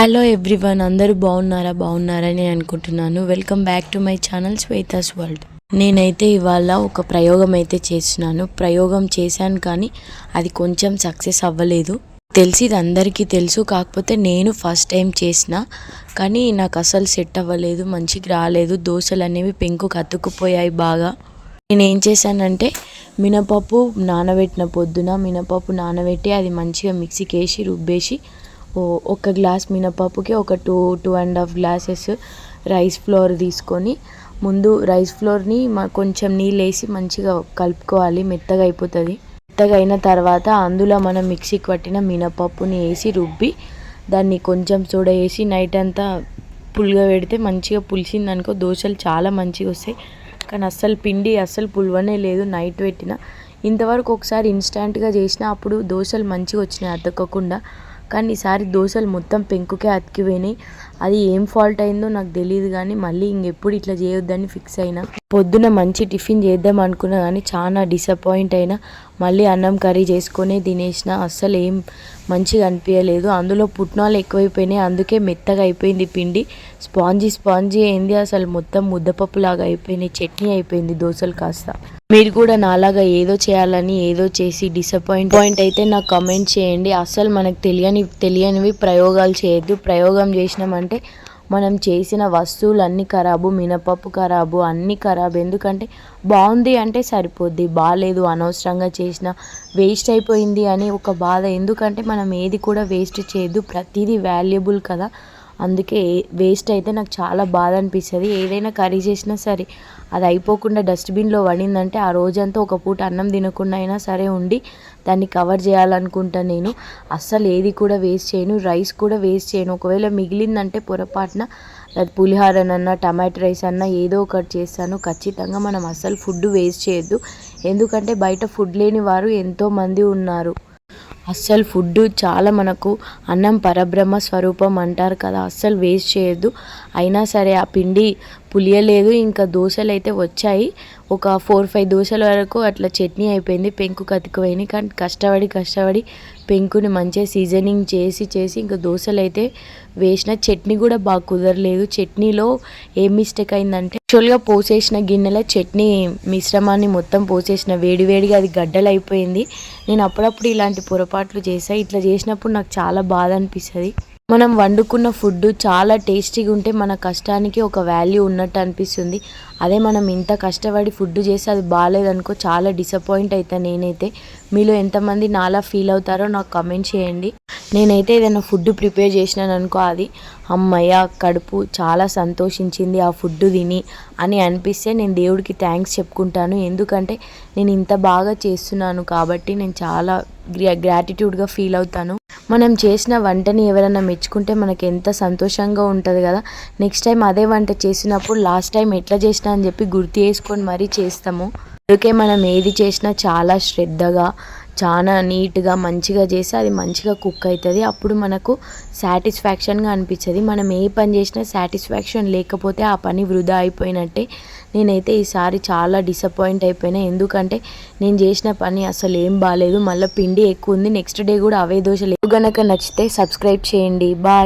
Hello everyone అందరూ బాగున్నారా? బాగున్నారని అనుకుంటున్నాను. Welcome back to my channel Shweta's world నేనైతే ఇవాళ ఒక ప్రయోగం అయితే చేసినాను ప్రయోగం చేశాను కానీ అది కొంచెం సక్సెస్ అవ్వలేదు. తెలిసి ఇది అందరికీ తెలుసు కాకపోతే నేను ఫస్ట్ టైం చేసిన. కానీ నాకు అసలు సెట్ అవ్వలేదు మంచిగా రాలేదు. దోశలు అనేవి పెంకు కత్తుకుపోయాయి బాగా. నేను ఏం చేశానంటే మినపప్పు నానబెట్టిన పొద్దున మినపప్పు నానబెట్టి అది మంచిగా మిక్సీకి వేసి రుబ్బేసి ఒక గ్లాస్ మినపప్పుకి ఒక two two and half glasses rice flour తీసుకొని ముందు రైస్ ఫ్లోర్ని కొంచెం నీళ్ళు వేసి మంచిగా కలుపుకోవాలి మెత్తగా అయిపోతుంది. మెత్తగా అయిన తర్వాత అందులో మనం మిక్సీకి పట్టిన మినపప్పుని వేసి రుబ్బి దాన్ని కొంచెం సోడా వేసి నైట్ అంతా పులుగా పెడితే మంచిగా పులిసింది అనుకో దోశలు చాలా మంచిగా వస్తాయి. కానీ అస్సలు పిండి అస్సలు పులవనే లేదు నైట్ పెట్టిన. ఇంతవరకు ఒకసారి ఇన్స్టాంట్గా చేసిన అప్పుడు దోశలు మంచిగా వచ్చినాయి అతకకుండా. కానీ ఈసారి దోశలు మొత్తం పెంకుకే అతికిపోయినాయి. అది ఏం ఫాల్ట్ అయిందో నాకు తెలియదు కానీ మళ్ళీ ఇంకెప్పుడు ఇట్లా చేయొద్దని ఫిక్స్ అయినా. పొద్దున మంచి టిఫిన్ చేద్దాం అనుకున్నా కానీ చాలా డిసప్పాయింట్ అయినా మళ్ళీ అన్నం కర్రీ చేసుకొని తినేసిన అస్సలు ఏం మంచిగా అనిపించలేదు అందులో పుట్నాలు ఎక్కువైపోయినాయి. అందుకే మెత్తగా అయిపోయింది పిండి. స్పాంజీ స్పాంజీ అయింది అసలు. మొత్తం ముద్దపప్పులాగా అయిపోయినాయి. చట్నీ అయిపోయింది దోశలు కాస్త. మీరు కూడా నాలాగా ఏదో చేయాలని ఏదో చేసి డిసప్పాయింట్ పాయింట్ అయితే నాకు కమెంట్ చేయండి. అస్సలు మనకు తెలియని తెలియనివి ప్రయోగాలు చేయొద్దు. ప్రయోగం చేసినామంటే మనం చేసిన వస్తువులన్నీ ఖరాబు మినపప్పు ఖరాబు అన్నీ ఖరాబు. ఎందుకంటే బాగుంది అంటే సరిపోద్ది. బాగాలేదు అనవసరంగా చేసిన వేస్ట్ అయిపోయింది అని ఒక బాధ. ఎందుకంటే మనం ఏది కూడా వేస్ట్ చేయదు ప్రతిదీ వాల్యుబుల్ కదా. అందుకే వేస్ట్ అయితే నాకు చాలా బాధ అనిపిస్తుంది. ఏదైనా కర్రీ చేసినా సరే అది అయిపోకుండా డస్ట్బిన్లో పడిందంటే ఆ రోజంతా ఒక పూట అన్నం తినకుండా అయినా సరే ఉండి దాన్ని కవర్ చేయాలనుకుంటా నేను. అస్సలు ఏది కూడా వేస్ట్ చేయను. రైస్ కూడా వేస్ట్ చేయను. ఒకవేళ మిగిలిందంటే పొరపాటున అది పులిహోరనన్నా టమాటో రైస్ అన్నా ఏదో ఒకటి చేస్తాను. ఖచ్చితంగా మనం అస్సలు ఫుడ్ వేస్ట్ చేయొద్దు. ఎందుకంటే బయట ఫుడ్ లేని వారు ఎంతోమంది ఉన్నారు. అస్సలు ఫుడ్ చాలా మనకు అన్నం పరబ్రహ్మ స్వరూపం అంటారు కదా అస్సలు వేస్ట్ చేయొద్దు. అయినా సరే ఆ పిండి పులియలేదు ఇంకా దోశలు అయితే వచ్చాయి. ఒక ఫోర్ ఫైవ్ దోశల వరకు అట్లా చట్నీ అయిపోయింది. పెంకు కతికిపోయింది కానీ కష్టపడి కష్టపడి పెంకుని మంచిగా సీజనింగ్ చేసి చేసి ఇంకా దోశలు అయితే వేసిన. చట్నీ కూడా బాగా కుదరలేదు. చట్నీలో ఏం మిస్టేక్ అయిందంటే యాక్చువల్గా పోసేసిన గిన్నెలో చట్నీ మిశ్రమాన్ని మొత్తం పోసేసిన. వేడివేడిగా అది గడ్డలు అయిపోయింది నేను అప్పుడప్పుడు ఇలాంటి పొరపాట్లు చేసా ఇట్లా చేసినప్పుడు నాకు చాలా బాధ అనిపిస్తుంది. మనం వండుకున్న ఫుడ్ చాలా టేస్టీగా ఉంటే మన కష్టానికి ఒక వాల్యూ ఉన్నట్టు అనిపిస్తుంది. అదే మనం ఇంత కష్టపడి ఫుడ్ చేసి అది బాగాలేదనుకో చాలా డిసప్పాయింట్ అవుతాను నేనైతే. మీలో ఎంతమంది నాలా ఫీల్ అవుతారో నాకు కమెంట్ చేయండి. నేనైతే ఏదైనా ఫుడ్ ప్రిపేర్ చేసినాను అనుకో అది అమ్మయ్య కడుపు చాలా సంతోషించింది ఆ ఫుడ్ తిని అని అనిపిస్తే నేను దేవుడికి థ్యాంక్స్ చెప్పుకుంటాను. ఎందుకంటే నేను ఇంత బాగా చేస్తున్నాను కాబట్టి నేను చాలా గ్రా గ్రాటిట్యూడ్గా ఫీల్ అవుతాను. మనం చేసిన వంటని ఎవరైనా మెచ్చుకుంటే మనకి ఎంత సంతోషంగా ఉంటుంది కదా. నెక్స్ట్ టైం అదే వంట చేసినప్పుడు లాస్ట్ టైం ఎట్లా చేసినా అని చెప్పి గుర్తు చేసుకొని మరీ చేస్తాము. అందుకే మనం ఏది చేసినా చాలా శ్రద్ధగా చాలా నీట్గా మంచిగా చేసి అది మంచిగా కుక్ అవుతుంది అప్పుడు మనకు సాటిస్ఫాక్షన్గా అనిపించదు మనం ఏ పని చేసినా సాటిస్ఫాక్షన్ లేకపోతే ఆ పని వృధా అయిపోయినట్టే. నేనైతే ఈసారి చాలా డిసప్పాయింట్ అయిపోయినా. ఎందుకంటే నేను చేసిన పని అసలు ఏం బాగాలేదు మళ్ళీ పిండి ఎక్కువ ఉంది. నెక్స్ట్ డే కూడా అవే దోశలు. కనుక నచ్చితే సబ్స్క్రైబ్ చేయండి. బాయ్